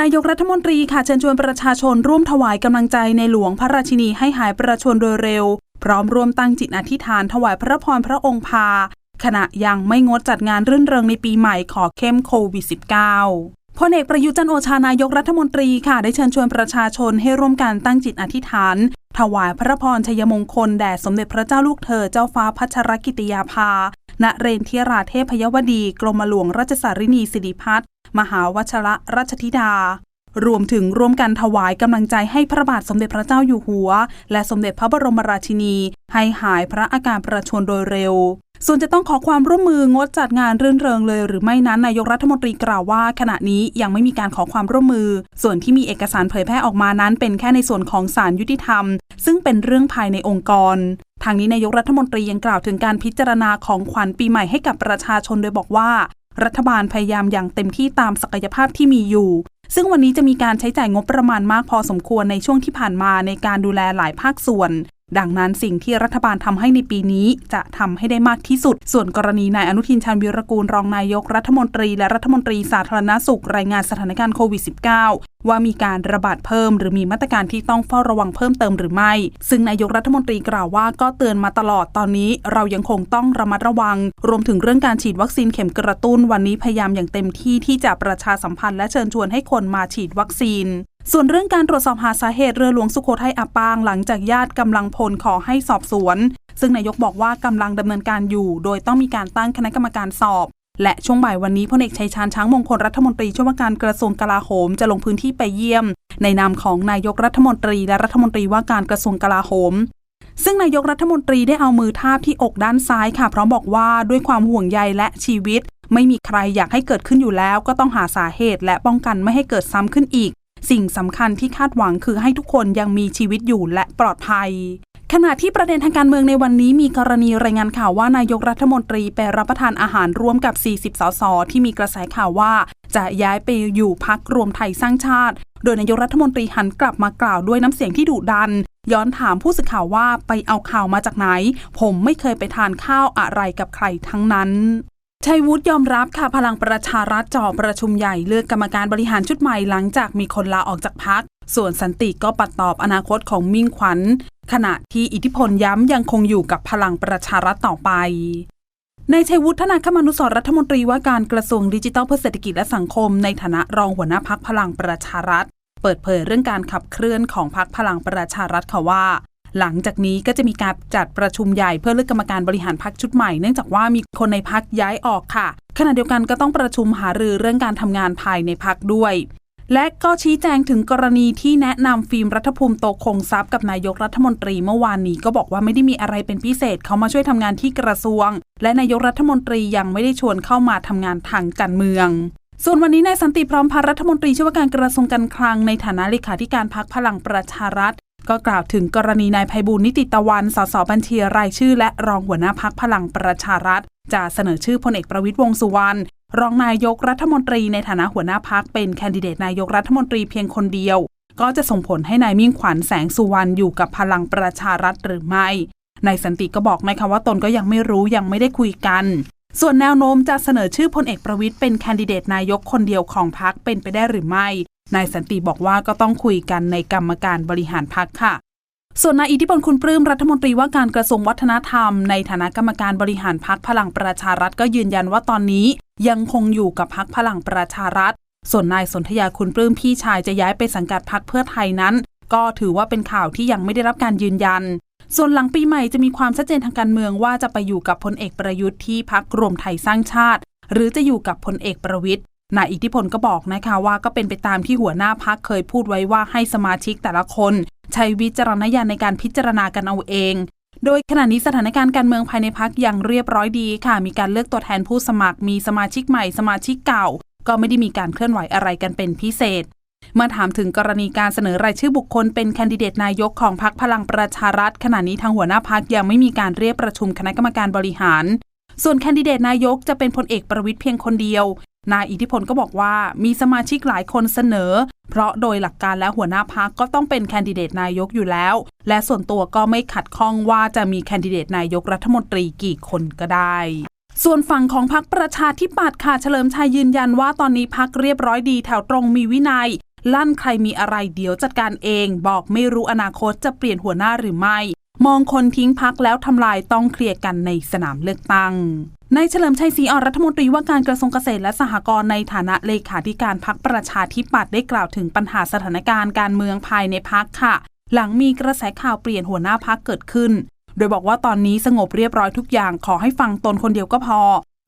นายกรัฐมนตรีค่ะเชิญชวนประชาชนร่วมถวายกำลังใจในหลวงพระราชินีให้หายประชวรโดยเร็ว พร้อมร่วมตั้งจิตอธิษฐานถวายพระพรพระองค์พา ขณะยังไม่งดจัดงานรื่นเริงในปีใหม่ขอเข้มโควิด -19 พลเอกประยุจันโอชานายกรัฐมนตรีค่ะได้เชิญชวนประชาชนให้ร่วมกันตั้งจิตอธิษฐาน ถวายพระพรชัยมงคลแด่สมเด็จพระเจ้าลูกเธอเจ้าฟ้าพัชรกิติยาภาณเรนเทียราเทพยวดี กรมหลวงราชสารินีสิริพัฒน์ มหาวชระราชธิดารวมถึงร่วมกันถวายกำลังใจให้พระบาทสมเด็จพระเจ้าอยู่หัว และสมเด็จพระบรมราชินี ให้หายพระอาการประชวรโดยเร็ว ส่วนจะต้องขอความร่วมมืองดจัดงานรื่นเริงเลยหรือไม่นั้นนายกรัฐมนตรีกล่าวว่า ขณะนี้ยังไม่มีการขอความร่วมมือ ส่วนที่มีเอกสารเผยแพร่ออกมานั้น เป็นแค่ในส่วนของศาลยุติธรรม ซึ่งเป็นเรื่องภายในองค์กรทางนี้นายกรัฐมนตรียังกล่าวถึงการพิจารณาของขวัญปีใหม่ให้กับประชาชนโดยบอกว่า รัฐบาลพยายามอย่างเต็มที่ตามศักยภาพที่มีอยู่ ซึ่งวันนี้จะมีการใช้จ่ายงบประมาณมากพอสมควรในช่วงที่ผ่านมาในการดูแลหลายภาคส่วน ดังนั้นสิ่งที่รัฐบาลทำให้ในปีนี้จะทำให้ได้มากที่สุด ส่วนกรณีนายอนุทินชาญวิรกูลรองนายกรัฐมนตรี และรัฐมนตรีสาธารณสุขรายงานสถานการณ์โควิด -19 ว่ามีการระบาดเพิ่ม หรือมีมาตรการที่ต้องเฝ้าระวังเพิ่มเติมหรือไม่ ซึ่งนายกรัฐมนตรีกล่าวว่าก็เตือนมาตลอดตอนนี้ เรายังคงต้องระมัดระวัง รวมถึงเรื่องการฉีดวัคซีนเข็มกระตุ้นวันนี้พยายามอย่างเต็มที่ที่จะประชาสัมพันธ์และเชิญชวนให้คนมาฉีดวัคซีน ส่วนเรื่องการตรวจสอบหาสาเหตุเรือหลวงสุโขทัยอับปางหลังจากญาติกำลังพลขอให้สอบสวน ซึ่งนายกบอกว่ากำลังดำเนินการอยู่ โดยต้องมีการตั้งคณะกรรมการสอบ และช่วงบ่ายวันนี้พลเอกชัยชาญช้างมงคลรัฐมนตรีช่วยว่าการกระทรวงกลาโหมจะลงพื้นที่ไปเยี่ยม ในนามของนายกรัฐมนตรีและรัฐมนตรีว่าการกระทรวงกลาโหมซึ่งนายกรัฐมนตรีได้เอามือทาบที่อกด้านซ้ายค่ะ พร้อมบอกว่าด้วยความห่วงใยและชีวิต ไม่มีใครอยากให้เกิดขึ้นอยู่แล้ว ก็ต้องหาสาเหตุและป้องกันไม่ให้เกิดซ้ำขึ้นอีก สิ่งสำคัญที่คาดหวังคือให้ทุกคนยังมีชีวิตอยู่และปลอดภัยขณะที่ประเด็นทางการเมืองในวันนี้มีกรณีรายงานข่าวว่านายกรัฐมนตรีไปรับประทานอาหารร่วมกับ 40 สส ที่มีกระแสข่าวว่า จะย้ายไปอยู่พักรวมไทยสร้างชาติ โดยนายกรัฐมนตรีหันกลับมากล่าวด้วยน้ำเสียงที่ดุดัน ย้อนถามผู้สื่อข่าวว่าไปเอาข่าวมาจากไหน ผมไม่เคยไปทานข้าวอะไรกับใครทั้งนั้น ชัยวุฒิยอมรับค่ะพลังประชารัฐจ่อประชุมใหญ่เลือกกรรมการบริหารชุดใหม่หลังจากมีคนลาออกจากพัก ส่วนสันติก็ปัดตอบอนาคตของมิ่งขวัญ ขณะที่อิทธิพลย้ำยังคงอยู่กับพลังประชารัฐต่อไปในชัยวุฒิธนาคมานุสรณ์รัฐมนตรีว่าการกระทรวงดิจิทัลเพื่อเศรษฐกิจและสังคมในฐานะรองหัวหน้าพักพลังประชารัฐ เปิดเผยเรื่องการขับเคลื่อนของพักพลังประชารัฐค่ะว่า หลังจากนี้ก็จะมีการจัดประชุมใหญ่เพื่อเลือกกรรมการบริหารพักชุดใหม่ เนื่องจากว่ามีคนในพักย้ายออกค่ะ ขณะเดียวกันก็ต้องประชุมหารือเรื่องการทำงานภายในพักด้วยและก็ชี้แจงถึงกรณีที่แนะนำฟิล์มรัฐภูมิโตคงทรัพย์กับนายกรัฐมนตรีเมื่อวานนี้ก็บอกว่าไม่ได้มีอะไรเป็นพิเศษเขามาช่วยทำงานที่กระทรวง และนายกรัฐมนตรียังไม่ได้ชวนเข้ามาทำงานทางการเมือง ส่วนวันนี้นายสันติพร้อมพันรัฐมนตรีช่วยว่าการกระทรวงการคลังในฐานะเลขาธิการพักพลังประชารัฐ ก็กล่าวถึงกรณีนายไพบูลนิติตะวัน สสบัญชีรายชื่อ และรองหัวหน้าพักพลังประชารัฐ จะเสนอชื่อพลเอกประวิตยวงสุวรรณรองนายกรัฐมนตรีในฐานะหัวหน้าพักเป็นแคนดิเดตนายกรัฐมนตรีเพียงคนเดียว ก็จะส่งผลให้นายมิ่งขวัญแสงสุวรรณอยู่กับพลังประชารัฐหรือไม่นายสันติก็บอกนะคะว่าตนก็ยังไม่รู้ยังไม่ได้คุยกัน ส่วนแนวโน้มจะเสนอชื่อพลเอกประวิตยเป็นแคนดิเดตนายกคนเดียวของพักเป็นไปได้หรือไม่ นายสันติบอกว่าก็ต้องคุยกันในกรรมการบริหารพักค่ะ ส่วนนายอิทธิพลคุณปลื้มรัฐมนตรีว่าการกระทรวงวัฒนธรรม ในฐานะกรรมการบริหารพักพลังประชารัฐก็ยืนยันว่าตอนนี้ยังคงอยู่กับพักพลังประชารัฐ ส่วนนายสนธยาคุณปลื้มพี่ชายจะย้ายไปสังกัดพักเพื่อไทยนั้น ก็ถือว่าเป็นข่าวที่ยังไม่ได้รับการยืนยัน ส่วนหลังปีใหม่จะมีความชัดเจนทางการเมืองว่าจะไปอยู่กับพลเอกประยุทธ์ที่พักรวมไทยสร้างชาติ หรือจะอยู่กับพลเอกประวิทย์ นายอิทธิพลก็บอกนะคะว่าก็เป็นไปตามที่หัวหน้าพักเคยพูดไว้ว่าให้สมาชิกแต่ละคน ใช้วิจารณญาณในการพิจารณากันเอาเอง โดยขณะนี้สถานการณ์การเมืองภายในพักยังเรียบร้อยดีค่ะ มีการเลือกตัวแทนผู้สมัคร มีสมาชิกใหม่สมาชิกเก่า ก็ไม่ได้มีการเคลื่อนไหวอะไรกันเป็นพิเศษ เมื่อถามถึงกรณีการเสนอรายชื่อบุคคลเป็นแคนดิเดตนายกของพักพลังประชารัฐขณะนี้ทางหัวหน้าพักยังไม่มีการเรียกประชุมคณะกรรมการบริหาร ส่วนแคนดิเดตนายกจะเป็นพลเอกประวิตยเพียงคนเดียวนายอิทธิพลก็บอกว่ามีสมาชิกหลายคนเสนอ เพราะโดยหลักการแล้วหัวหน้าพักก็ต้องเป็นแคนดิเดตนายกอยู่แล้ว และส่วนตัวก็ไม่ขัดข้องว่าจะมีแคนดิเดตนายกรัฐมนตรีกี่คนก็ได้ ส่วนฝั่งของพักประชาธิปัตย์ค่ะเฉลิมชัยยืนยันว่าตอนนี้พักเรียบร้อยดีแถวตรงมีวินัย ลั่นใครมีอะไรเดี๋ยวจัดการเอง บอกไม่รู้อนาคตจะเปลี่ยนหัวหน้าหรือไม่ มองคนทิ้งพักแล้วทำลายต้องเคลียร์กันในสนามเลือกตั้งนายเฉลิมชัยศรีอ่อนรัฐมนตรีว่าการกระทรวงเกษตรและสหกรณ์ในฐานะเลขาธิการพักประชาธิปัตย์ได้กล่าวถึงปัญหาสถานการณ์การเมืองภายในพักค่ะ หลังมีกระแสข่าวเปลี่ยนหัวหน้าพักเกิดขึ้น โดยบอกว่าตอนนี้สงบเรียบร้อยทุกอย่างขอให้ฟังตนคนเดียวก็พอ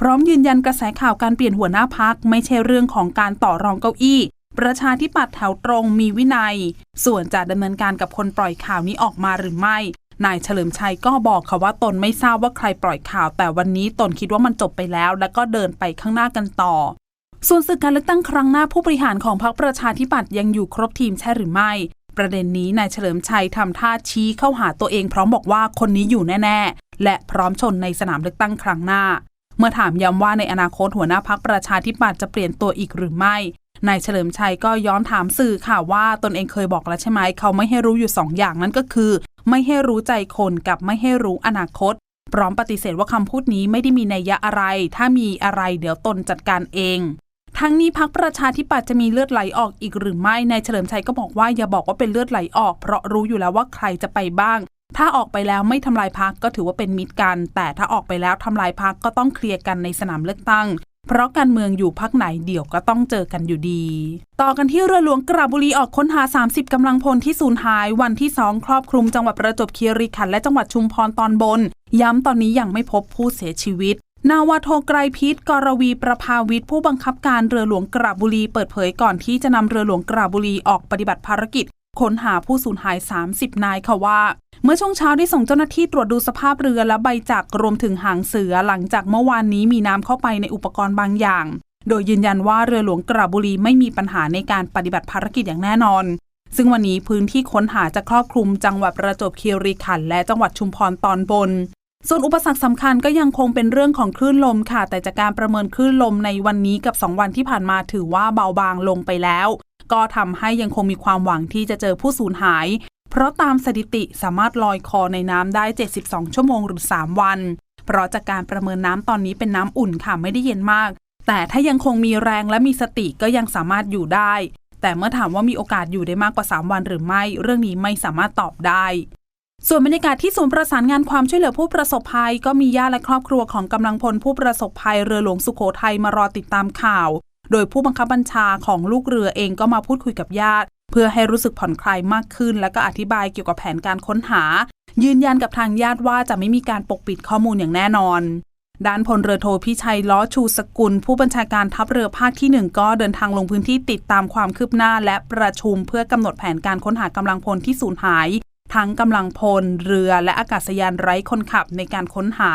พร้อมยืนยันกระแสข่าวการเปลี่ยนหัวหน้าพักไม่ใช่เรื่องของการต่อรองเก้าอี้ ประชาธิปัตย์แถวตรงมีวินัย ส่วนจะดำเนินการกับคนปล่อยข่าวนี้ออกมาหรือไม่ นายเฉลิมชัยก็บอกค่ะว่าตนไม่ทราบว่าใครปล่อยข่าว แต่วันนี้ตนคิดว่ามันจบไปแล้ว แล้วก็เดินไปข้างหน้ากันต่อ ส่วนศึกการเลือกตั้งครั้งหน้าผู้บริหารของพรรคประชาธิปัตย์ยังอยู่ครบทีมใช่หรือไม่ ประเด็นนี้นายเฉลิมชัยทำท่าชี้เข้าหาตัวเองพร้อมบอกว่าคนนี้อยู่แน่ ๆ และพร้อมชนในสนามเลือกตั้งครั้งหน้า เมื่อถามย้ำว่าในอนาคตหัวหน้าพักประชาธิปัตย์จะเปลี่ยนตัวอีกหรือไม่นายเฉลิมชัยก็ย้อนถามสื่อค่ะว่าตนเองเคยบอกแล้วใช่ไหม เขาไม่ให้รู้อยู่สองอย่างนั่นก็คือ ไม่ให้รู้ใจคนกับไม่ให้รู้อนาคต พร้อมปฏิเสธว่าคำพูดนี้ไม่ได้มีนัยยะอะไร ถ้ามีอะไรเดี๋ยวตนจัดการเอง ทั้งนี้พักประชาธิปัตย์จะมีเลือดไหลออกอีกหรือไม่นายเฉลิมชัยก็บอกว่าอย่าบอกว่าเป็นเลือดไหลออก เพราะรู้อยู่แล้วว่าใครจะไปบ้าง ถ้าออกไปแล้วไม่ทำลายพักก็ถือว่าเป็นมิตรกัน แต่ถ้าออกไปแล้วทำลายพักก็ต้องเคลียร์กันในสนามเลือกตั้ง เพราะการเมืองอยู่พักไหนเดี๋ยวก็ต้องเจอกันอยู่ดี ต่อกันที่เรือหลวงกระบุรีออกค้นหา 30 กำลังพลที่สูญหายวันที่ 2 ครอบคลุมจังหวัดประจวบคีรีขันธ์และจังหวัดชุมพรตอนบน ย้ำตอนนี้ยังไม่พบผู้เสียชีวิต นาวาโทไกรพิษกรวีประภาวิทย์ผู้บังคับการเรือหลวงกระบุรีเปิดเผยก่อนที่จะนำเรือหลวงกระบุรีออกปฏิบัติภารกิจ ค้นหาผู้สูญหาย 30 นายค่ะว่า เมื่อช่วงเช้าได้ส่งเจ้าหน้าที่ตรวจดูสภาพเรือและใบจักรรวมถึงหางเสือหลังจากเมื่อวานนี้มีน้ำเข้าไปในอุปกรณ์บางอย่าง โดยยืนยันว่าเรือหลวงกระบุรีไม่มีปัญหาในการปฏิบัติภารกิจอย่างแน่นอน ซึ่งวันนี้พื้นที่ค้นหาจะครอบคลุมจังหวัดประจวบคีรีขันธ์และจังหวัดชุมพรตอนบนส่วนอุปสรรคสำคัญก็ยังคงเป็นเรื่องของคลื่นลมค่ะ แต่จากการประเมินคลื่นลมในวันนี้กับ 2 วันที่ผ่านมาถือว่าเบาบางลงไปแล้ว ก็ทำให้ยังคงมีความหวังที่จะเจอผู้สูญหาย เพราะตามสถิติสามารถลอยคอในน้ำได้ 72 ชั่วโมงหรือ 3 วัน เพราะจากการประเมินน้ำตอนนี้เป็นน้ำอุ่นค่ะไม่ได้เย็นมาก แต่ถ้ายังคงมีแรงและมีสติก็ยังสามารถอยู่ได้ แต่เมื่อถามว่ามีโอกาสอยู่ได้มากกว่า 3 วันหรือไม่ เรื่องนี้ไม่สามารถตอบได้ส่วนบรรยากาศที่ศูนย์ประสานงานความช่วยเหลือผู้ประสบภัย ก็มีญาติและครอบครัวของกำลังพลผู้ประสบภัยเรือหลวงสุโขทัยมารอติดตามข่าว โดยผู้บังคับบัญชาของลูกเรือเองก็มาพูดคุยกับญาติ เพื่อให้รู้สึกผ่อนคลายมากขึ้น และก็อธิบายเกี่ยวกับแผนการค้นหา ยืนยันกับทางญาติว่าจะไม่มีการปกปิดข้อมูลอย่างแน่นอนด้านพลเรือโทพิชัยล้อชูสกุล ผู้บัญชาการทัพเรือภาคที่ 1 ก็เดินทางลงพื้นที่ติดตามความคืบหน้า และประชุมเพื่อกำหนดแผนการค้นหากำลังพลที่สูญหาย ทั้งกำลังพลเรือและอากาศยานไร้คนขับในการค้นหา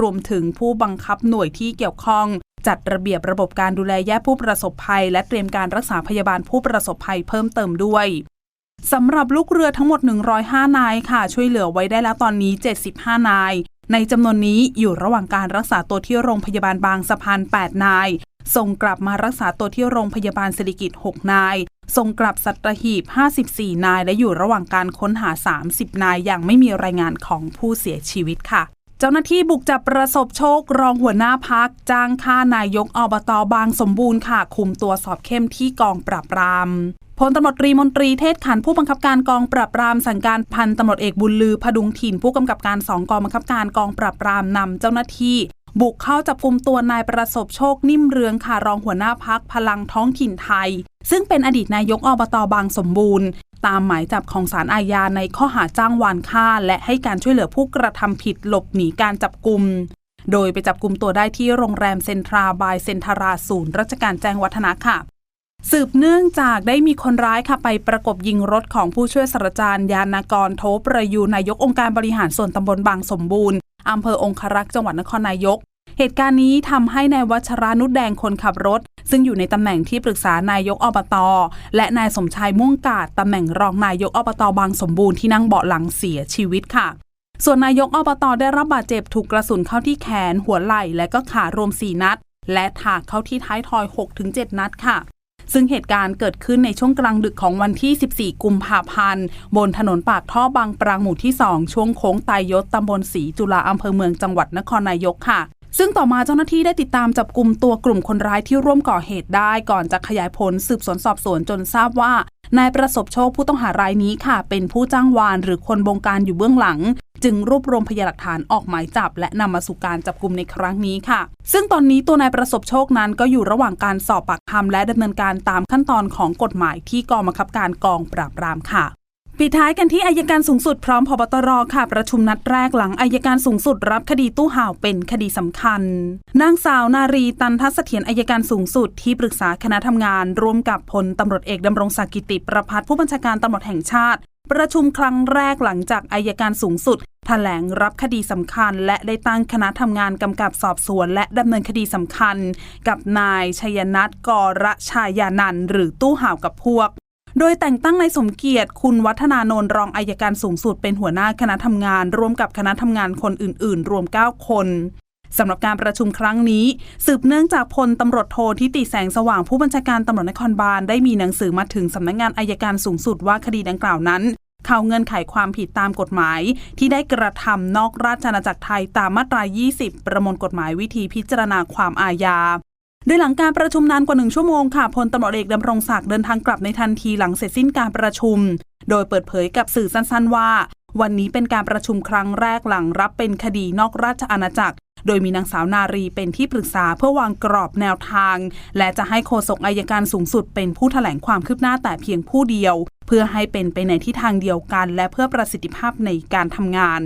รวมถึงผู้บังคับหน่วยที่เกี่ยวข้อง จัดระเบียบระบบการดูแลแยกผู้ประสบภัย และเตรียมการรักษาพยาบาลผู้ประสบภัยเพิ่มเติมด้วยสำหรับลูกเรือทั้งหมด 105 นายค่ะ ช่วยเหลือไว้ได้แล้วตอนนี้ 75 นาย ในจำนวนนี้อยู่ระหว่างการรักษาตัวที่โรงพยาบาลบางสะพาน 8 นาย ส่งกลับมารักษาตัวที่โรงพยาบาลสิริกิติ์6 นาย ส่งกลับสัตหีบ 54 นาย และอยู่ระหว่างการค้นหา 30 นาย อย่างไม่มีรายงานของผู้เสียชีวิตค่ะ เจ้าหน้าที่บุกจับประสบโชครองหัวหน้าพักจ้างฆ่านายกอบตบางสมบูรณ์ค่ะ คุมตัวสอบเข้มที่กองปราบปรามพลตำรวจตรีมนตรีเทศขันผู้บังคับการกองปราบปรามสั่งการพันตำรวจเอกบุญลือพดุงถิ่นผู้กำกับการสองกองบังคับการกองปราบปรามนำเจ้าหน้าที่ บุกเข้าจับกลุ่มตัวนายประสบโชคนิ่มเรืองค่ะรองหัวหน้าพักพลังท้องถิ่นไทย ซึ่งเป็นอดีตนายกอบตบางสมบูรณ์ ตามหมายจับของศาลอาญาในข้อหาจ้างวานฆ่า และให้การช่วยเหลือผู้กระทำผิดหลบหนีการจับกลุ่มโดยไปจับกลุ่มตัวได้ที่โรงแรมเซ็นทราบายเซ็นทราศูนย์ราชการแจ้งวัฒนะค่ะ สืบเนื่องจากได้มีคนร้ายค่ะไปประกบยิงรถของผู้ช่วยศาสตราจารย์ยานากรโทประยูนนายกองค์การบริหารส่วนตำบลบางสมบูรณ์อำเภอองครักษ์จังหวัดนครนายก เหตุการณ์นี้ทำให้นายวัชรานุชแดงคนขับรถ ซึ่งอยู่ในตำแหน่งที่ปรึกษานายกอบตและนายสมชายม่วงกาดตำแหน่งรองนายกอบตบางสมบูรณ์ที่นั่งเบาะหลังเสียชีวิตค่ะส่วนนายกอบตได้รับบาดเจ็บถูกกระสุนเข้าที่แขน หัวไหล่และก็ขารวม 4 นัด และถากเข้าที่ท้ายทอย 6-7 นัดค่ะ ซึ่งเหตุการณ์เกิดขึ้นในช่วงกลางดึกของวันที่ 14 กุมภาพันธ์ บนถนนปากท่อบางปรางหมู่ที่ 2 ช่วงโค้งไตายยศตำบลศรีจุฬาอำเภอเมืองจังหวัดนครนายกค่ะ ซึ่งต่อมาเจ้าหน้าที่ได้ติดตามจับกลุ่มตัวกลุ่มคนร้ายที่ร่วมก่อเหตุได้ก่อนจะขยายผลสืบสวนสอบสวนจนทราบว่านายประสบโชคผู้ต้องหารายนี้ค่ะ เป็นผู้จ้างวานหรือคนบงการอยู่เบื้องหลัง จึงรวบรวมพยานหลักฐานออกหมายจับ และนำมาสู่การจับกลุ่มในครั้งนี้ค่ะ ซึ่งตอนนี้ตัวนายประสบโชคนั้นก็อยู่ระหว่างการสอบปากคำและดำเนินการตามขั้นตอนของกฎหมายที่กองบังคับการกองปราบปรามค่ะ ปิดท้ายกันที่อายการสูงสุดพร้อมพบตรค่ะ ประชุมนัดแรกหลังอายการสูงสุดรับคดีตู้ห่าวเป็นคดีสำคัญ นางสาวนารีตันทัศเสถียรอายการสูงสุดที่ปรึกษาคณะทำงาน ร่วมกับพลตำรวจเอกดำรงศักดิ์กิติประพัฒผู้บัญชาการตำรวจแห่งชาติ ประชุมครั้งแรกหลังจากอายการสูงสุดแถลงรับคดีสำคัญ และได้ตั้งคณะทำงานกำกับสอบสวน และดำเนินคดีสำคัญ กับนายชัยนัทกรชายานันหรือตู้ห่าวกับพวก โดยแต่งตั้งนายสมเกียรติ คุณวัฒนานนท์รองอายการสูงสุดเป็นหัวหน้าคณะทำงาน ร่วมกับคณะทำงานคนอื่น ๆ รวม 9 คนสำหรับการประชุมครั้งนี้ สืบเนื่องจากพลตำรวจโททิติแสงสว่างผู้บัญชาการตำรวจนครบาลได้มีหนังสือมาถึงสำนักงานอายการสูงสุดว่าคดีดังกล่าวนั้น เข้าเงื่อนไขความผิดตามกฎหมาย ที่ได้กระทำนอกราชอาณาจักรไทยตามมาตรา 20 ประมวลกฎหมายวิธีพิจารณาความอาญา โดยหลังการประชุมนานกว่าหนึ่งชั่วโมงค่ะพลตำรวจเอกดำรงศักดิ์เดินทางกลับในทันทีหลังเสร็จสิ้นการประชุม โดยเปิดเผยกับสื่อสั้นๆ ว่า วันนี้เป็นการประชุมครั้งแรกหลังรับเป็นคดีนอกราชอาณาจักร โดยมีนางสาวนารีเป็นที่ปรึกษาเพื่อวางกรอบแนวทาง และจะให้โฆษกอายการสูงสุดเป็นผู้แถลงความคืบหน้าแต่เพียงผู้เดียว เพื่อให้เป็นไปในทิศทางเดียวกัน และเพื่อประสิทธิภาพในการทำงาน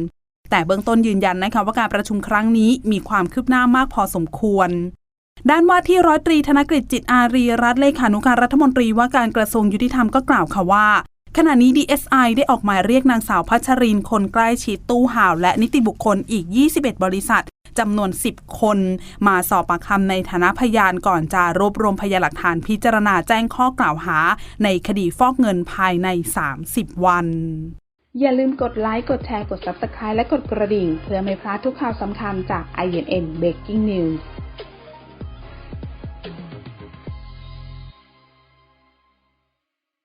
แต่เบื้องต้นยืนยันนะคะว่าการประชุมครั้งนี้มีความคืบหน้ามากพอสมควร ด้านว่าที่ร้อยตรีธนกฤษจิตอารีรัฐเลขานุการรัฐมนตรีว่าการกระทรวงยุติธรรมก็กล่าวค่ะว่า ขณะนี้ DSI ได้ออกหมายเรียกนางสาวพัชรินคนใกล้ชิดตู้ห่าว และนิติบุคคลอีก 21 บริษัทจำนวน 10 คน มาสอบปากคำในฐานะพยานก่อนจะรวบรวมพยานหลักฐานพิจารณาแจ้งข้อกล่าวหา ในคดีฟอกเงินภายใน 30 วัน อย่าลืมกดไลค์ กดแชร์ กด Subscribe และกดกระดิ่ง เพื่อไม่พลาดทุกข่าวสำคัญจาก INN Breaking News